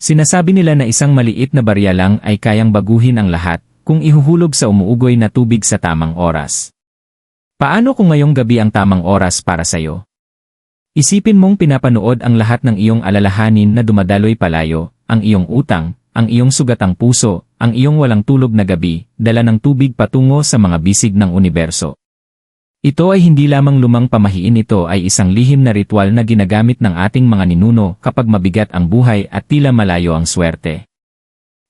Sinasabi nila na isang maliit na barya lang ay kayang baguhin ang lahat kung ihuhulog sa umuugoy na tubig sa tamang oras. Paano kung ngayong gabi ang tamang oras para sa'yo? Isipin mong pinapanood ang lahat ng iyong alalahanin na dumadaloy palayo, ang iyong utang, ang iyong sugatang puso, ang iyong walang tulog na gabi, dala ng tubig patungo sa mga bisig ng universo. Ito ay hindi lamang lumang pamahiin ito ay isang lihim na ritual na ginagamit ng ating mga ninuno kapag mabigat ang buhay at tila malayo ang swerte.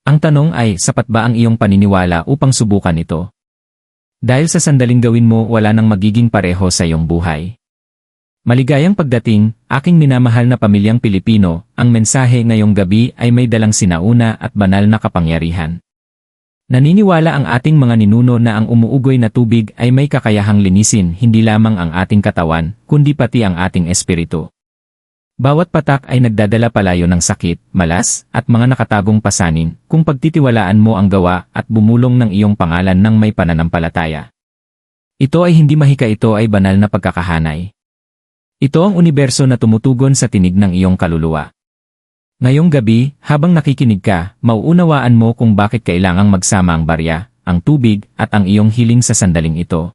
Ang tanong ay, sapat ba ang iyong paniniwala upang subukan ito? Dahil sa sandaling gawin mo wala nang magiging pareho sa iyong buhay. Maligayang pagdating, aking minamahal na pamilyang Pilipino, ang mensahe ngayong gabi ay may dalang sinauna at banal na kapangyarihan. Naniniwala ang ating mga ninuno na ang umuugoy na tubig ay may kakayahang linisin hindi lamang ang ating katawan, kundi pati ang ating espiritu. Bawat patak ay nagdadala palayo ng sakit, malas, at mga nakatagong pasanin kung pagtitiwalaan mo ang gawa at bumulong ng iyong pangalan ng may pananampalataya. Ito ay hindi mahika ito ay banal na pagkakahanay. Ito ang universo na tumutugon sa tinig ng iyong kaluluwa. Ngayong gabi, habang nakikinig ka, mauunawaan mo kung bakit kailangang magsama ang barya, ang tubig, at ang iyong hiling sa sandaling ito.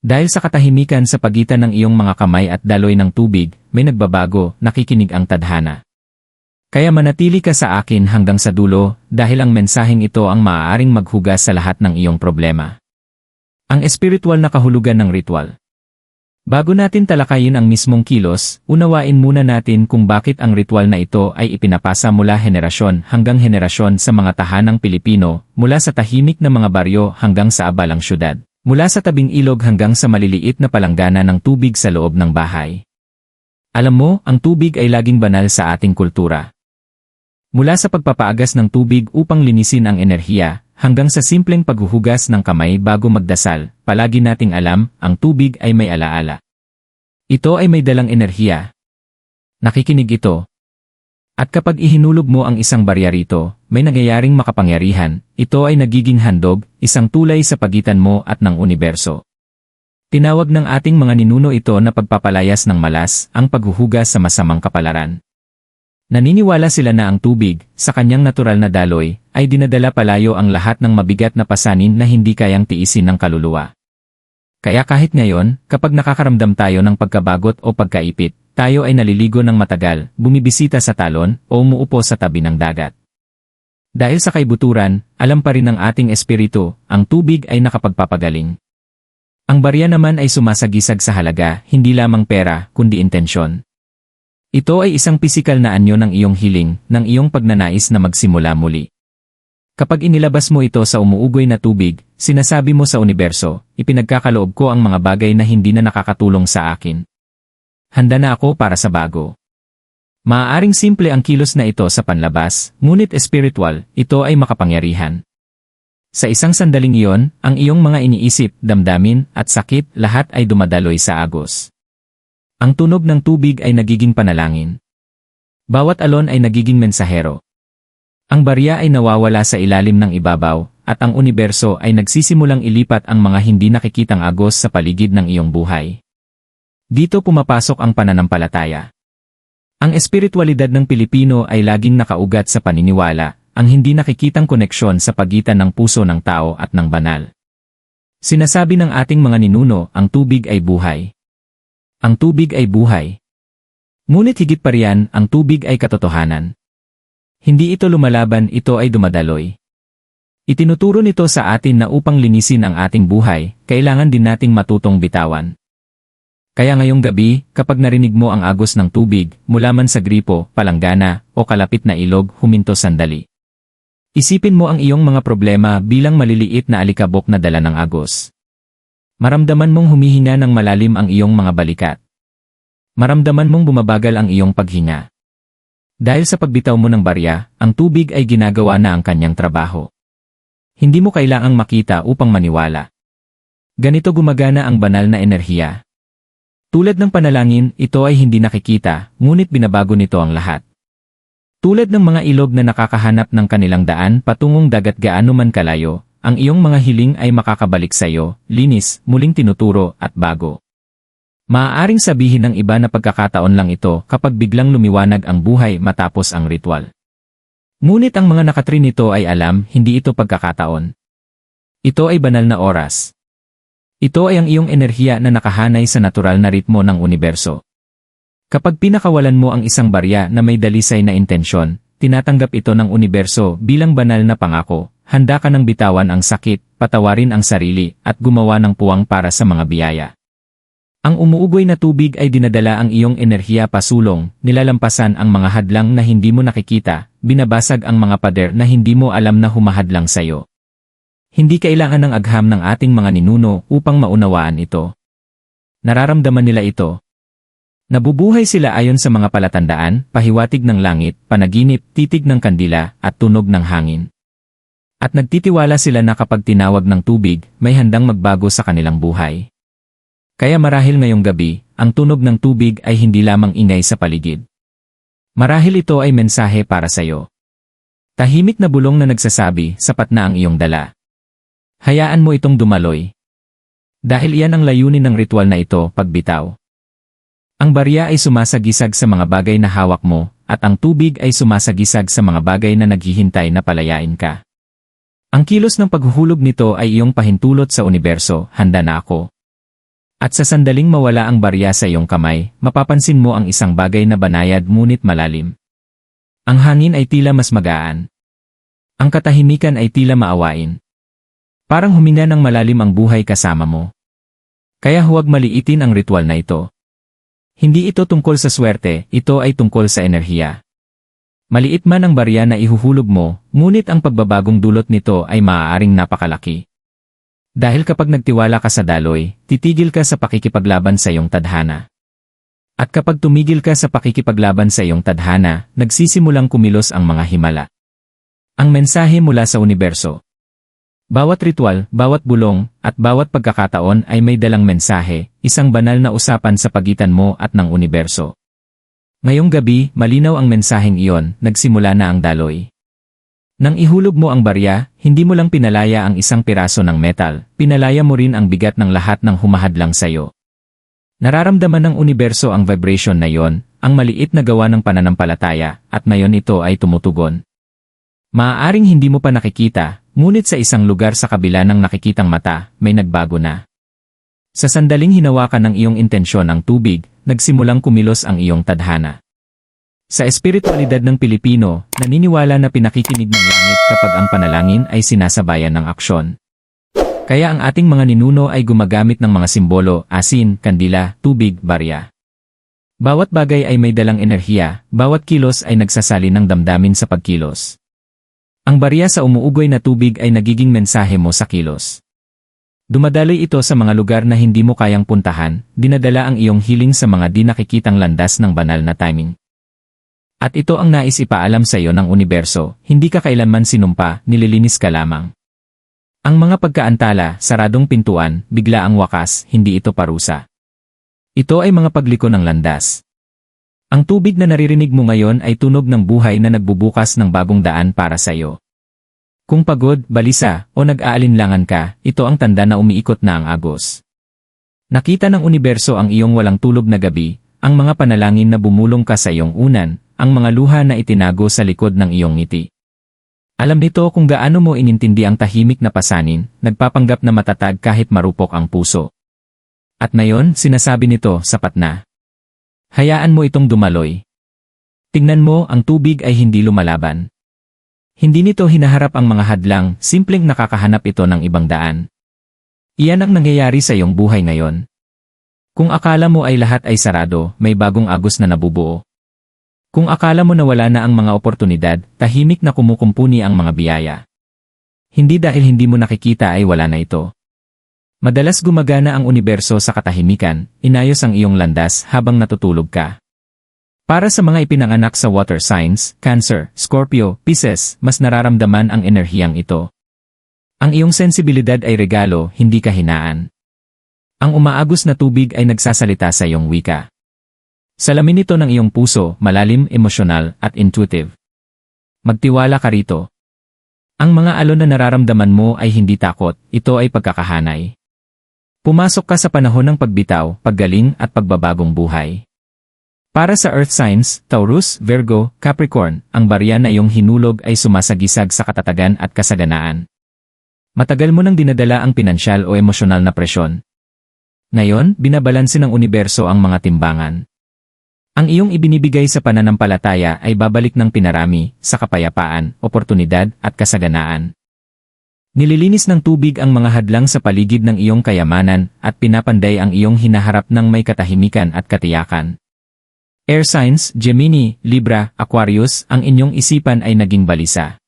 Dahil sa katahimikan sa pagitan ng iyong mga kamay at daloy ng tubig, may nagbabago, nakikinig ang tadhana. Kaya manatili ka sa akin hanggang sa dulo, dahil ang mensaheng ito ang maaaring maghugas sa lahat ng iyong problema. Ang espiritual na kahulugan ng ritual. Bago natin talakayin ang mismong kilos, unawain muna natin kung bakit ang ritual na ito ay ipinapasa mula henerasyon hanggang henerasyon sa mga tahanang Pilipino, mula sa tahimik na mga baryo hanggang sa abalang syudad, mula sa tabing ilog hanggang sa maliliit na palanggana ng tubig sa loob ng bahay. Alam mo, ang tubig ay laging banal sa ating kultura. Mula sa pagpapaagas ng tubig upang linisin ang enerhiya, hanggang sa simpleng paghuhugas ng kamay bago magdasal, palagi nating alam, ang tubig ay may alaala. Ito ay may dalang enerhiya. Nakikinig ito. At kapag ihinulog mo ang isang barya rito, may nangyayaring makapangyarihan, ito ay nagiging handog, isang tulay sa pagitan mo at ng universo. Tinawag ng ating mga ninuno ito na pagpapalayas ng malas, ang paghuhugas sa masamang kapalaran. Naniniwala sila na ang tubig, sa kanyang natural na daloy, ay dinadala palayo ang lahat ng mabigat na pasanin na hindi kayang tiisin ng kaluluwa. Kaya kahit ngayon, kapag nakakaramdam tayo ng pagkabagot o pagkaipit, tayo ay naliligo ng matagal, bumibisita sa talon, o umuupo sa tabi ng dagat. Dahil sa kaibuturan, alam pa rin ng ating espiritu, ang tubig ay nakapagpapagaling. Ang barya naman ay sumasagisag sa halaga, hindi lamang pera, kundi intensyon. Ito ay isang pisikal na anyo ng iyong hiling, ng iyong pagnanais na magsimula muli. Kapag inilabas mo ito sa umuugoy na tubig, sinasabi mo sa universo, ipinagkakaloob ko ang mga bagay na hindi na nakakatulong sa akin. Handa na ako para sa bago. Maaaring simple ang kilos na ito sa panlabas, ngunit espiritual, ito ay makapangyarihan. Sa isang sandaling iyon, ang iyong mga iniisip, damdamin, at sakit, lahat ay dumadaloy sa agos. Ang tunog ng tubig ay nagiging panalangin. Bawat alon ay nagiging mensahero. Ang barya ay nawawala sa ilalim ng ibabaw, at ang universo ay nagsisimulang ilipat ang mga hindi nakikitang agos sa paligid ng iyong buhay. Dito pumapasok ang pananampalataya. Ang espiritualidad ng Pilipino ay laging nakaugat sa paniniwala, ang hindi nakikitang koneksyon sa pagitan ng puso ng tao at ng banal. Sinasabi ng ating mga ninuno, ang tubig ay buhay. Ang tubig ay buhay. Ngunit higit pa riyan, ang tubig ay katotohanan. Hindi ito lumalaban, ito ay dumadaloy. Itinuturo nito sa atin na upang linisin ang ating buhay, kailangan din nating matutong bitawan. Kaya ngayong gabi, kapag narinig mo ang agos ng tubig, mula man sa gripo, palanggana, o kalapit na ilog, huminto sandali. Isipin mo ang iyong mga problema bilang maliliit na alikabok na dala ng agos. Maramdaman mong humihinga ng malalim ang iyong mga balikat. Maramdaman mong bumabagal ang iyong paghinga. Dahil sa pagbitaw mo ng barya, ang tubig ay ginagawa na ang kanyang trabaho. Hindi mo kailangang makita upang maniwala. Ganito gumagana ang banal na enerhiya. Tulad ng panalangin, ito ay hindi nakikita, ngunit binabago nito ang lahat. Tulad ng mga ilog na nakakahanap ng kanilang daan patungong dagat gaano man kalayo, ang iyong mga hiling ay makakabalik sa iyo, linis, muling tinuturo, at bago. Maaaring sabihin ng iba na pagkakataon lang ito kapag biglang lumiwanag ang buhay matapos ang ritual. Ngunit ang mga nakatrin nito ay alam, hindi ito pagkakataon. Ito ay banal na oras. Ito ay ang iyong enerhiya na nakahanay sa natural na ritmo ng universo. Kapag pinakawalan mo ang isang barya na may dalisay na intensyon, tinatanggap ito ng universo bilang banal na pangako, handa ka ng bitawan ang sakit, patawarin ang sarili, at gumawa ng puwang para sa mga biyaya. Ang umuugoy na tubig ay dinadala ang iyong enerhiya pasulong, nilalampasan ang mga hadlang na hindi mo nakikita, binabasag ang mga pader na hindi mo alam na humahadlang sayo. Hindi kailangan ng agham ng ating mga ninuno upang maunawaan ito. Nararamdaman nila ito. Nabubuhay sila ayon sa mga palatandaan, pahiwatig ng langit, panaginip, titig ng kandila, at tunog ng hangin. At nagtitiwala sila na kapag tinawag ng tubig, may handang magbago sa kanilang buhay. Kaya marahil ngayong gabi, ang tunog ng tubig ay hindi lamang ingay sa paligid. Marahil ito ay mensahe para sa iyo. Tahimik na bulong na nagsasabi, sapat na ang iyong dala. Hayaan mo itong dumaloy. Dahil iyan ang layunin ng ritual na ito, pagbitaw. Ang barya ay sumasagisag sa mga bagay na hawak mo, at ang tubig ay sumasagisag sa mga bagay na naghihintay na palayain ka. Ang kilos ng paghuhulog nito ay iyong pahintulot sa universo, handa na ako. At sa sandaling mawala ang barya sa iyong kamay, mapapansin mo ang isang bagay na banayad ngunit malalim. Ang hangin ay tila mas magaan. Ang katahimikan ay tila maawain. Parang huminga ng malalim ang buhay kasama mo. Kaya huwag maliitin ang ritual na ito. Hindi ito tungkol sa swerte, ito ay tungkol sa enerhiya. Maliit man ang barya na ihuhulog mo, ngunit ang pagbabagong dulot nito ay maaaring napakalaki. Dahil kapag nagtiwala ka sa daloy, titigil ka sa pakikipaglaban sa iyong tadhana. At kapag tumigil ka sa pakikipaglaban sa iyong tadhana, nagsisimulang kumilos ang mga himala. Ang mensahe mula sa universo. Bawat ritual, bawat bulong, at bawat pagkakataon ay may dalang mensahe, isang banal na usapan sa pagitan mo at ng universo. Ngayong gabi, malinaw ang mensaheng iyon, nagsimula na ang daloy. Nang ihulog mo ang barya, hindi mo lang pinalaya ang isang piraso ng metal, pinalaya mo rin ang bigat ng lahat ng humahadlang sayo. Nararamdaman ng universo ang vibration na iyon, ang maliit na gawa ng pananampalataya, at ngayon ito ay tumutugon. Maaaring hindi mo pa nakikita, ngunit sa isang lugar sa kabila ng nakikitang mata, may nagbago na. Sa sandaling hinawakan ng iyong intensyon ang tubig, nagsimulang kumilos ang iyong tadhana. Sa espiritualidad ng Pilipino, naniniwala na pinakikinig ng langit kapag ang panalangin ay sinasabayan ng aksyon. Kaya ang ating mga ninuno ay gumagamit ng mga simbolo, asin, kandila, tubig, barya. Bawat bagay ay may dalang enerhiya, bawat kilos ay nagsasali ng damdamin sa pagkilos. Ang barya sa umuugoy na tubig ay nagiging mensahe mo sa kilos. Dumadaloy ito sa mga lugar na hindi mo kayang puntahan, dinadala ang iyong hiling sa mga di nakikitang landas ng banal na timing. At ito ang nais ipaalam sa iyo ng universo, hindi ka kailanman sinumpa, nililinis ka lamang. Ang mga pagkaantala, saradong pintuan, bigla ang wakas, hindi ito parusa. Ito ay mga pagliko ng landas. Ang tubig na naririnig mo ngayon ay tunog ng buhay na nagbubukas ng bagong daan para sa iyo. Kung pagod, balisa, o nag-aalinlangan ka, ito ang tanda na umiikot na ang agos. Nakita ng universo ang iyong walang tulog na gabi, ang mga panalangin na bumulong ka sa iyong unan, ang mga luha na itinago sa likod ng iyong ngiti. Alam nito kung gaano mo inintindi ang tahimik na pasanin, nagpapanggap na matatag kahit marupok ang puso. At ngayon, sinasabi nito, sapat na. Hayaan mo itong dumaloy. Tingnan mo, ang tubig ay hindi lumalaban. Hindi nito hinaharap ang mga hadlang, simpleng nakakahanap ito ng ibang daan. Iyan ang nangyayari sa iyong buhay ngayon. Kung akala mo ay lahat ay sarado, may bagong agos na nabubuo. Kung akala mo na wala na ang mga oportunidad, tahimik na kumukumpuni ang mga biyaya. Hindi dahil hindi mo nakikita ay wala na ito. Madalas gumagana ang universo sa katahimikan, inayos ang iyong landas habang natutulog ka. Para sa mga ipinanganak sa water signs, Cancer, Scorpio, Pisces, mas nararamdaman ang enerhiyang ito. Ang iyong sensibilidad ay regalo, hindi kahinaan. Ang umaagos na tubig ay nagsasalita sa iyong wika. Salamin ito ng iyong puso, malalim, emosyonal, at intuitive. Magtiwala ka rito. Ang mga alon na nararamdaman mo ay hindi takot, ito ay pagkakahanay. Pumasok ka sa panahon ng pagbitaw, paggaling at pagbabagong buhay. Para sa Earth signs, Taurus, Virgo, Capricorn, ang barya na iyong hinulog ay sumasagisag sa katatagan at kasaganaan. Matagal mo nang dinadala ang pinansyal o emosyonal na presyon. Ngayon, binabalanse ng universo ang mga timbangan. Ang iyong ibinibigay sa pananampalataya ay babalik ng pinarami, sa kapayapaan, oportunidad, at kasaganaan. Nililinis ng tubig ang mga hadlang sa paligid ng iyong kayamanan at pinapanday ang iyong hinaharap ng may katahimikan at katiyakan. Air signs, Gemini, Libra, Aquarius, ang inyong isipan ay naging balisa.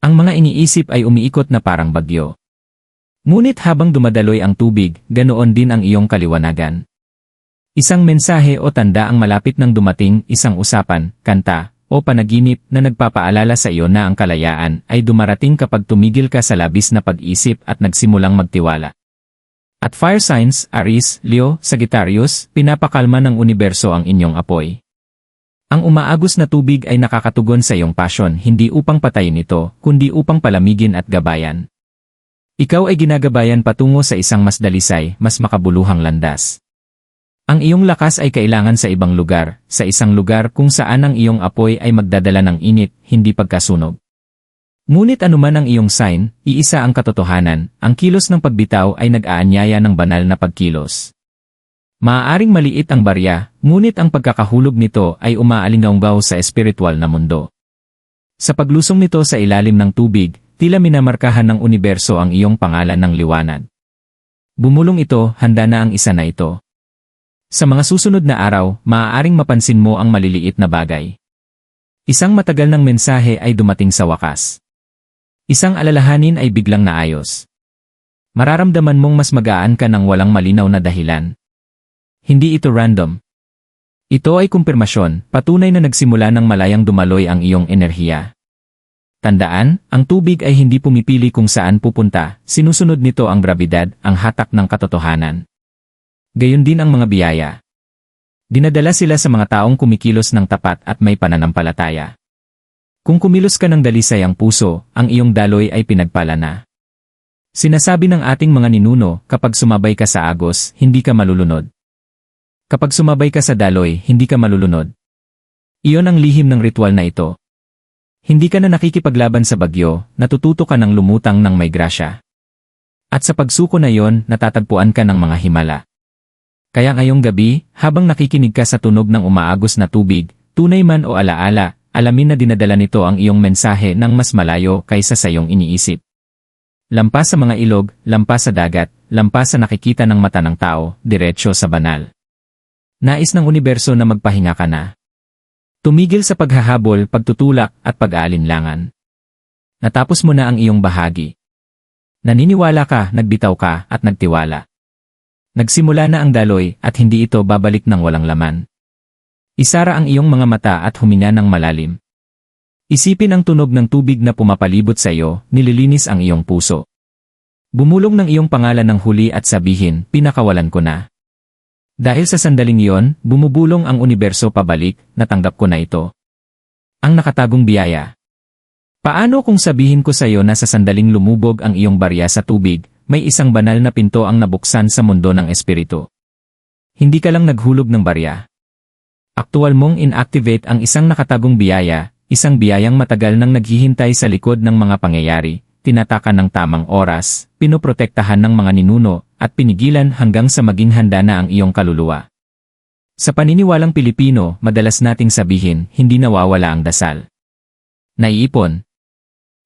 Ang mga iniisip ay umiikot na parang bagyo. Ngunit habang dumadaloy ang tubig, ganoon din ang iyong kaliwanagan. Isang mensahe o tanda ang malapit ng dumating, isang usapan, kanta, o panaginip na nagpapaalala sa iyo na ang kalayaan ay dumarating kapag tumigil ka sa labis na pag-isip at nagsimulang magtiwala. At fire signs, Aries, Leo, Sagittarius, pinapakalma ng universo ang inyong apoy. Ang umaagos na tubig ay nakakatugon sa iyong passion hindi upang patayin ito, kundi upang palamigin at gabayan. Ikaw ay ginagabayan patungo sa isang mas dalisay, mas makabuluhang landas. Ang iyong lakas ay kailangan sa ibang lugar, sa isang lugar kung saan ang iyong apoy ay magdadala ng init, hindi pagkasunog. Ngunit anuman ang iyong sign, iisa ang katotohanan, ang kilos ng pagbitaw ay nag-aanyaya ng banal na pagkilos. Maaaring maliit ang barya, ngunit ang pagkakahulog nito ay umaalingaunggaw sa espiritual na mundo. Sa paglusong nito sa ilalim ng tubig, tila minamarkahan ng universo ang iyong pangalan ng liwanag. Bumulong ito, handa na ang isa na ito. Sa mga susunod na araw, maaaring mapansin mo ang maliliit na bagay. Isang matagal ng mensahe ay dumating sa wakas. Isang alalahanin ay biglang naayos. Mararamdaman mong mas magaan ka ng walang malinaw na dahilan. Hindi ito random. Ito ay kumpirmasyon, patunay na nagsimula ng malayang dumaloy ang iyong enerhiya. Tandaan, ang tubig ay hindi pumipili kung saan pupunta, sinusunod nito ang grabidad, ang hatak ng katotohanan. Gayon din ang mga biyaya. Dinadala sila sa mga taong kumikilos ng tapat at may pananampalataya. Kung kumilos ka ng dalisay ang puso, ang iyong daloy ay pinagpala na. Sinasabi ng ating mga ninuno, kapag sumabay ka sa agos, hindi ka malulunod. Kapag sumabay ka sa daloy, hindi ka malulunod. Iyon ang lihim ng ritual na ito. Hindi ka na nakikipaglaban sa bagyo, natututo ka ng lumutang ng may grasya. At sa pagsuko na yon, natatagpuan ka ng mga himala. Kaya ngayong gabi, habang nakikinig ka sa tunog ng umaagos na tubig, tunay man o alaala, alamin na dinadala nito ang iyong mensahe ng mas malayo kaysa sa iyong iniisip. Lampas sa mga ilog, lampas sa dagat, lampas sa nakikita ng mata ng tao, diretsyo sa banal. Nais ng universo na magpahinga ka na. Tumigil sa paghahabol, pagtutulak, at pag-aalinlangan. Natapos mo na ang iyong bahagi. Naniniwala ka, nagbitaw ka, at nagtiwala. Nagsimula na ang daloy at hindi ito babalik ng walang laman. Isara ang iyong mga mata at huminga ng malalim. Isipin ang tunog ng tubig na pumapalibot sa iyo, nililinis ang iyong puso. Bumulong ng iyong pangalan ng huli at sabihin, pinakawalan ko na. Dahil sa sandaling iyon, bumubulong ang universo pabalik, natanggap ko na ito. Ang nakatagong biyaya. Paano kung sabihin ko sa iyo na sa sandaling lumubog ang iyong barya sa tubig, may isang banal na pinto ang nabuksan sa mundo ng espiritu? Hindi ka lang naghulog ng barya, Aktual mong inactivate ang isang nakatagong biyaya, isang biyayang matagal nang naghihintay sa likod ng mga pangyayari, tinatakan ng tamang oras, pinoprotektahan ng mga ninuno, at pinigilan hanggang sa maging handa na ang iyong kaluluwa. Sa paniniwalang Pilipino, madalas nating sabihin, hindi nawawala ang dasal. Naiipon.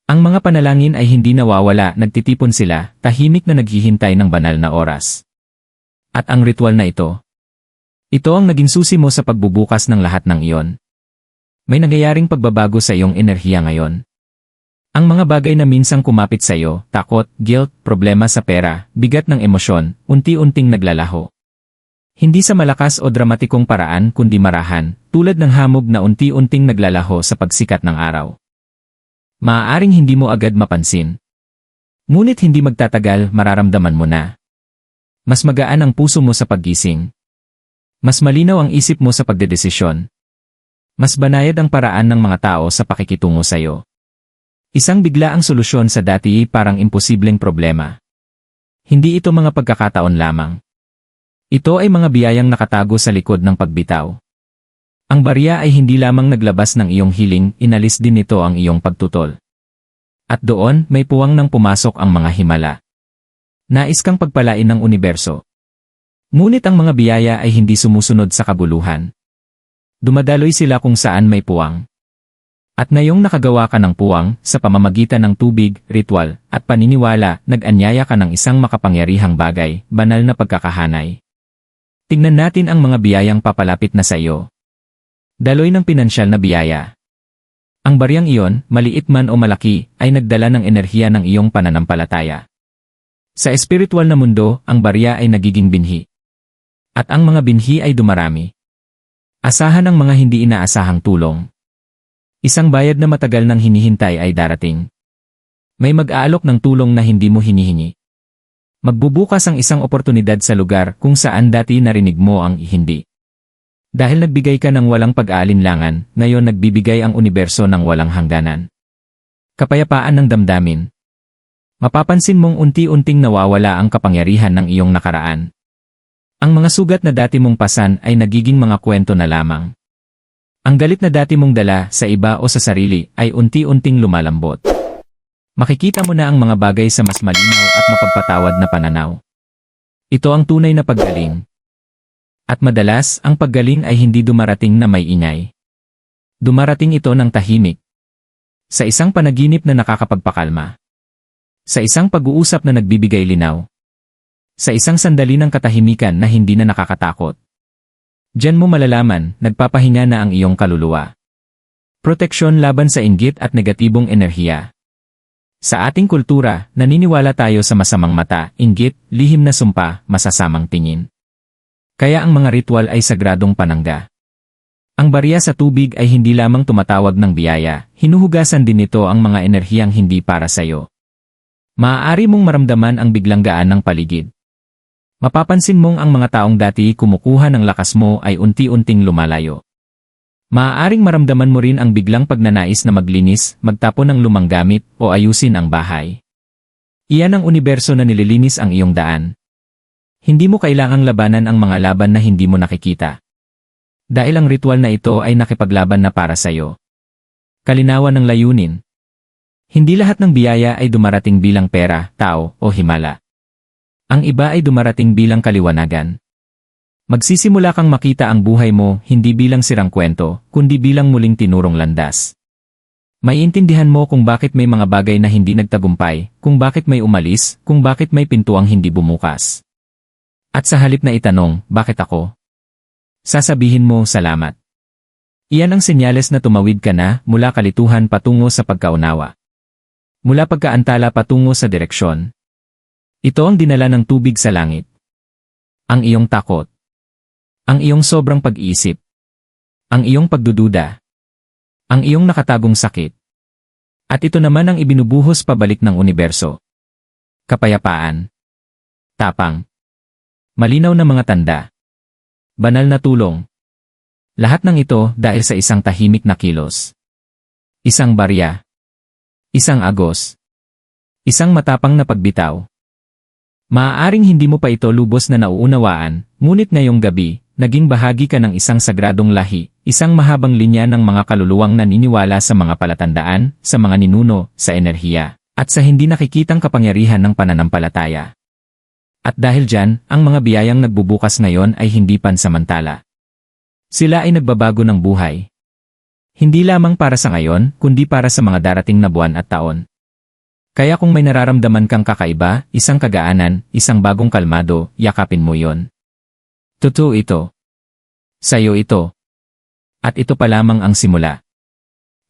Ang mga panalangin ay hindi nawawala, nagtitipon sila, tahimik na naghihintay ng banal na oras. At ang ritual na ito, ito ang naging susi mo sa pagbubukas ng lahat ng iyon. May nangyayaring pagbabago sa iyong enerhiya ngayon. Ang mga bagay na minsang kumapit sa iyo, takot, guilt, problema sa pera, bigat ng emosyon, unti-unting naglalaho. Hindi sa malakas o dramatikong paraan kundi marahan, tulad ng hamog na unti-unting naglalaho sa pagsikat ng araw. Maaaring hindi mo agad mapansin. Ngunit hindi magtatagal mararamdaman mo na. Mas magaan ang puso mo sa paggising, mas malinaw ang isip mo sa pagdedesisyon. Mas banayad ang paraan ng mga tao sa pakikitungo sa iyo. Isang bigla ang solusyon sa dati parang imposibleng problema. Hindi ito mga pagkakataon lamang. Ito ay mga biyayang nakatago sa likod ng pagbitaw. Ang barya ay hindi lamang naglabas ng iyong hiling, inalis din nito ang iyong pagtutol. At doon, may puwang nang pumasok ang mga himala. Nais kang pagpalain ng universo. Ngunit ang mga biyaya ay hindi sumusunod sa kabuluhan. Dumadaloy sila kung saan may puwang. At ngayong nakagawa ka ng puwang, sa pamamagitan ng tubig, ritual, at paniniwala, nag-anyaya ka ng isang makapangyarihang bagay, banal na pagkakahanay. Tingnan natin ang mga biyayang papalapit na sa iyo. Daloy ng pinansyal na biyaya. Ang baryang iyon, maliit man o malaki, ay nagdala ng enerhiya ng iyong pananampalataya. Sa espiritual na mundo, ang barya ay nagiging binhi. At ang mga binhi ay dumarami. Asahan ang mga hindi inaasahang tulong. Isang bayad na matagal nang hinihintay ay darating. May mag-aalok ng tulong na hindi mo hinihingi. Magbubukas ang isang oportunidad sa lugar kung saan dati narinig mo ang hindi. Dahil nagbigay ka ng walang pag-aalinlangan, ngayon nagbibigay ang universo ng walang hangganan. Kapayapaan ng damdamin. Mapapansin mong unti-unting nawawala ang kapangyarihan ng iyong nakaraan. Ang mga sugat na dati mong pasan ay nagiging mga kwento na lamang. Ang galit na dati mong dala sa iba o sa sarili ay unti-unting lumalambot. Makikita mo na ang mga bagay sa mas malinaw at mapagpatawad na pananaw. Ito ang tunay na paggaling. At madalas, ang paggaling ay hindi dumarating na may ingay. Dumarating ito ng tahimik. Sa isang panaginip na nakakapagpakalma. Sa isang pag-uusap na nagbibigay linaw. Sa isang sandali ng katahimikan na hindi na nakakatakot. Diyan mo malalaman, nagpapahinga na ang iyong kaluluwa. Proteksyon laban sa inggit at negatibong enerhiya. Sa ating kultura, naniniwala tayo sa masamang mata, inggit, lihim na sumpa, masasamang tingin. Kaya ang mga ritual ay sagradong panangga. Ang barya sa tubig ay hindi lamang tumatawag ng biyaya, hinuhugasan din nito ang mga enerhiyang hindi para sayo. Maaari mong maramdaman ang biglang gaan ng paligid. Mapapansin mong ang mga taong dati kumukuha ng lakas mo ay unti-unting lumalayo. Maaaring maramdaman mo rin ang biglang pagnanais na maglinis, magtapon ng lumang gamit, o ayusin ang bahay. Iyan ang universo na nililinis ang iyong daan. Hindi mo kailangang labanan ang mga laban na hindi mo nakikita. Dahil ang ritual na ito ay nakipaglaban na para sa'yo. Kalinawan ng layunin. Hindi lahat ng biyaya ay dumarating bilang pera, tao, o himala. Ang iba ay dumarating bilang kaliwanagan. Magsisimula kang makita ang buhay mo hindi bilang sirang kwento, kundi bilang muling tinurong landas. Maiintindihan mo kung bakit may mga bagay na hindi nagtagumpay, kung bakit may umalis, kung bakit may pintuang hindi bumukas. At sa halip na itanong, bakit ako? Sasabihin mo, salamat. Iyan ang senyales na tumawid ka na mula kalituhan patungo sa pagkaunawa. Mula pagkaantala patungo sa direksyon. Ito ang dinala ng tubig sa langit. Ang iyong takot. Ang iyong sobrang pag-iisip. Ang iyong pagdududa. Ang iyong nakatagong sakit. At ito naman ang ibinubuhos pabalik ng universo. Kapayapaan. Tapang. Malinaw na mga tanda. Banal na tulong. Lahat ng ito dahil sa isang tahimik na kilos. Isang barya. Isang agos. Isang matapang na pagbitaw. Maaaring hindi mo pa ito lubos na nauunawaan, ngunit ngayong gabi, naging bahagi ka ng isang sagradong lahi, isang mahabang linya ng mga kaluluwang naniniwala sa mga palatandaan, sa mga ninuno, sa enerhiya, at sa hindi nakikitang kapangyarihan ng pananampalataya. At dahil dyan, ang mga biyayang nagbubukas ngayon ay hindi pansamantala. Sila ay nagbabago ng buhay. Hindi lamang para sa ngayon, kundi para sa mga darating na buwan at taon. Kaya kung may nararamdaman kang kakaiba, isang kagaanan, isang bagong kalmado, yakapin mo yon. Totoo ito. Sa'yo ito. At ito pa lamang ang simula.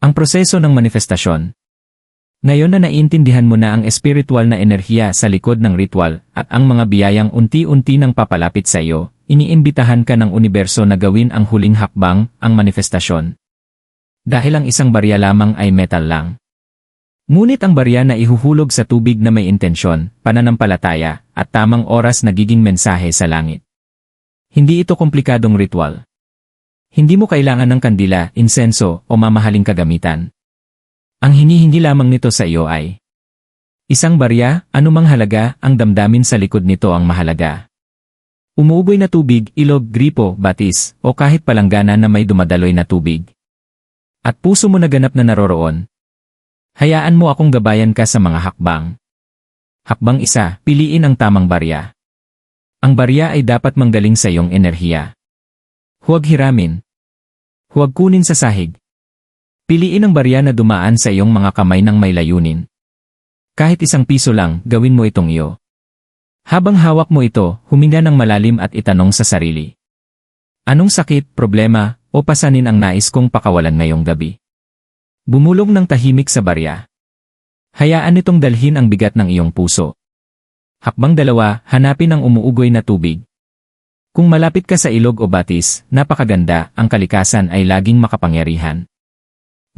Ang proseso ng manifestasyon. Ngayon na naiintindihan mo na ang espiritual na enerhiya sa likod ng ritual at ang mga biyayang unti-unti nang papalapit sa iyo, iniimbitahan ka ng universo na gawin ang huling hakbang, ang manifestasyon. Dahil ang isang barya lamang ay metal lang. Ngunit ang barya na ihuhulog sa tubig na may intensyon, pananampalataya, at tamang oras nagiging mensahe sa langit. Hindi ito komplikadong ritual. Hindi mo kailangan ng kandila, insenso, o mamahaling kagamitan. Ang hinihindi lamang nito sa iyo ay Isang barya, anumang halaga, ang damdamin sa likod nito ang mahalaga. Umuuboy na tubig, ilog, gripo, batis, o kahit palanggana na may dumadaloy na tubig. At puso mo na ganap na naroroon. Hayaan mo akong gabayan ka sa mga hakbang. Hakbang isa, piliin ang tamang barya. Ang barya ay dapat manggaling sa iyong enerhiya. Huwag hiramin. Huwag kunin sa sahig. Piliin ang barya na dumaan sa iyong mga kamay ng may layunin. Kahit isang piso lang, gawin mo itong iyo. Habang hawak mo ito, huminga ng malalim at itanong sa sarili. Anong sakit, problema, o pasanin ang nais kong pakawalan ngayong gabi? Bumulong ng tahimik sa barya. Hayaan nitong dalhin ang bigat ng iyong puso. Hakbang dalawa, hanapin ang umuugoy na tubig. Kung malapit ka sa ilog o batis, napakaganda, ang kalikasan ay laging makapangyarihan.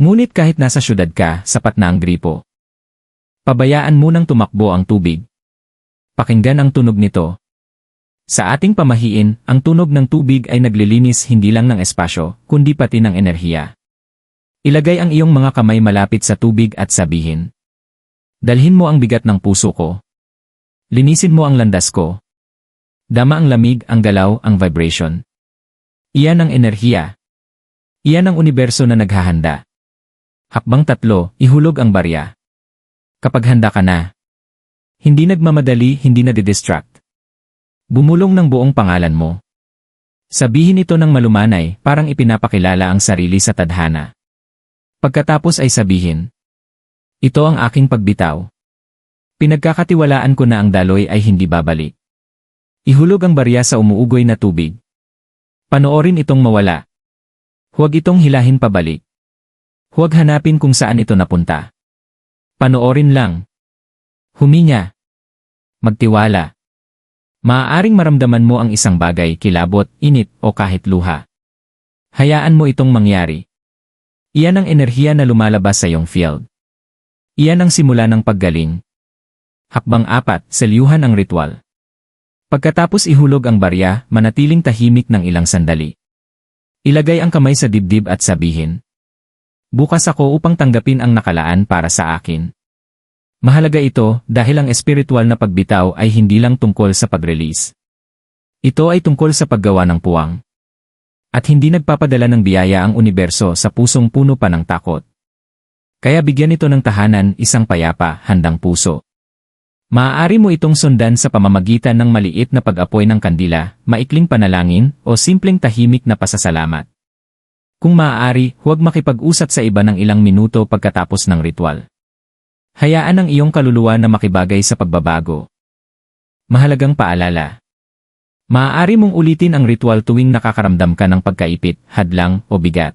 Ngunit kahit nasa syudad ka, sapat na ang gripo. Pabayaan munang tumakbo ang tubig. Pakinggan ang tunog nito. Sa ating pamahiin, ang tunog ng tubig ay naglilinis hindi lang ng espasyo, kundi pati ng enerhiya. Ilagay ang iyong mga kamay malapit sa tubig at sabihin. Dalhin mo ang bigat ng puso ko. Linisin mo ang landas ko. Dama ang lamig, ang galaw, ang vibration. Iyan ang enerhiya. Iyan ang universo na naghahanda. Hakbang tatlo, ihulog ang barya. Kapag handa ka na, hindi nagmamadali, hindi na distract Bumulong ng buong pangalan mo. Sabihin ito ng malumanay, parang ipinapakilala ang sarili sa tadhana. Pagkatapos ay sabihin, Ito ang aking pagbitaw. Pinagkakatiwalaan ko na ang daloy ay hindi babalik. Ihulog ang barya sa umuugoy na tubig. Panoorin itong mawala. Huwag itong hilahin pabalik. Huwag hanapin kung saan ito napunta. Panoorin lang. Huminya. Magtiwala. Maaaring maramdaman mo ang isang bagay, kilabot, init, o kahit luha. Hayaan mo itong mangyari. Iyan ang enerhiya na lumalabas sa iyong field. Iyan ang simula ng paggaling. Hakbang apat, selyuhan ang ritual. Pagkatapos ihulog ang barya, manatiling tahimik ng ilang sandali. Ilagay ang kamay sa dibdib at sabihin. Bukas ako upang tanggapin ang nakalaan para sa akin. Mahalaga ito dahil ang espiritual na pagbitaw ay hindi lang tungkol sa pag-release. Ito ay tungkol sa paggawa ng puwang. At hindi nagpapadala ng biyaya ang universo sa pusong puno pa ng takot. Kaya bigyan ito ng tahanan, isang payapa, handang puso. Maaari mo itong sundan sa pamamagitan ng maliit na pag-apoy ng kandila, maikling panalangin, o simpleng tahimik na pasasalamat. Kung maaari, huwag makipag-usap sa iba ng ilang minuto pagkatapos ng ritual. Hayaan ang iyong kaluluwa na makibagay sa pagbabago. Mahalagang paalala. Maaari mong ulitin ang ritual tuwing nakakaramdam ka ng pagkaipit, hadlang, o bigat.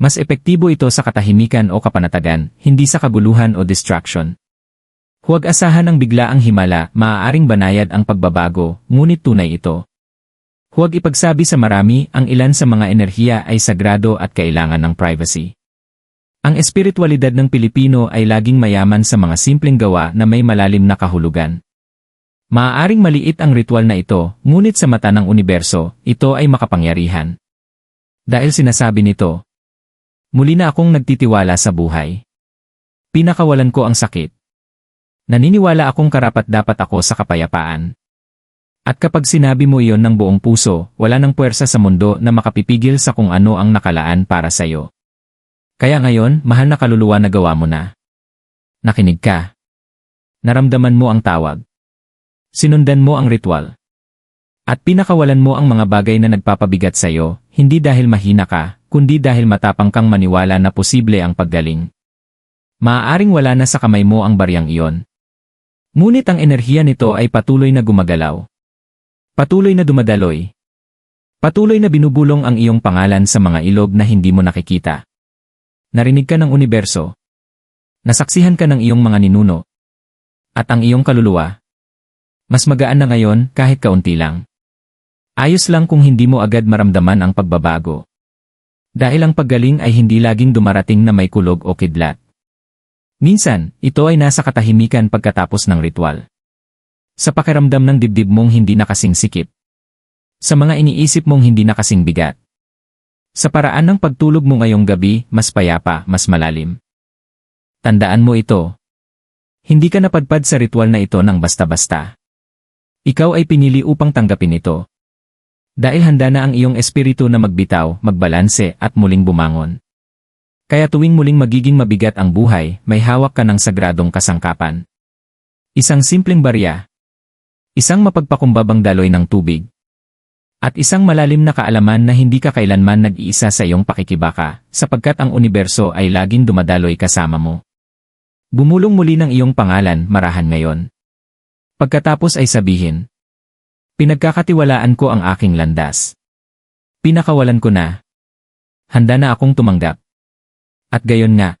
Mas epektibo ito sa katahimikan o kapanatagan, hindi sa kaguluhan o distraction. Huwag asahan ang himala, maaaring banayad ang pagbabago, ngunit tunay ito. Huwag ipagsabi sa marami, ang ilan sa mga enerhiya ay sagrado at kailangan ng privacy. Ang espiritualidad ng Pilipino ay laging mayaman sa mga simpleng gawa na may malalim na kahulugan. Maaaring maliit ang ritual na ito, ngunit sa mata ng universo, ito ay makapangyarihan. Dahil sinasabi nito, Muli na akong nagtitiwala sa buhay. Pinakawalan ko ang sakit. Naniniwala akong karapat dapat ako sa kapayapaan. At kapag sinabi mo iyon ng buong puso, wala nang puwersa sa mundo na makapipigil sa kung ano ang nakalaan para sa iyo. Kaya ngayon, mahal na kaluluwa na gawa mo na. Nakinig ka. Naramdaman mo ang tawag. Sinundan mo ang ritual. At pinakawalan mo ang mga bagay na nagpapabigat sa iyo, hindi dahil mahina ka, kundi dahil matapang kang maniwala na posible ang paggaling. Maaaring wala na sa kamay mo ang baryang iyon. Ngunit ang enerhiya nito ay patuloy na gumagalaw. Patuloy na dumadaloy. Patuloy na binubulong ang iyong pangalan sa mga ilog na hindi mo nakikita. Narinig ka ng universo. Nasaksihan ka ng iyong mga ninuno. At ang iyong kaluluwa. Mas magaan na ngayon kahit kaunti lang. Ayos lang kung hindi mo agad maramdaman ang pagbabago. Dahil ang paggaling ay hindi laging dumarating na may kulog o kidlat. Minsan, ito ay nasa katahimikan pagkatapos ng ritual. Sa pakiramdam ng dibdib mong hindi nakasing sikip. Sa mga iniisip mong hindi nakasing bigat. Sa paraan ng pagtulog mo ngayong gabi, mas payapa, mas malalim. Tandaan mo ito. Hindi ka napadpad sa ritual na ito ng basta-basta. Ikaw ay pinili upang tanggapin ito. Dahil handa na ang iyong espiritu na magbitaw, magbalanse at muling bumangon. Kaya tuwing muling magiging mabigat ang buhay, may hawak ka ng sagradong kasangkapan. Isang simpleng barya. Isang mapagpakumbabang daloy ng tubig. At isang malalim na kaalaman na hindi ka kailanman nag-iisa sa iyong pakikibaka, sapagkat ang universo ay laging dumadaloy kasama mo. Bumulong muli ng iyong pangalan, marahan ngayon. Pagkatapos ay sabihin, Pinagkakatiwalaan ko ang aking landas. Pinakawalan ko na. Handa na akong tumanggap. At gayon nga,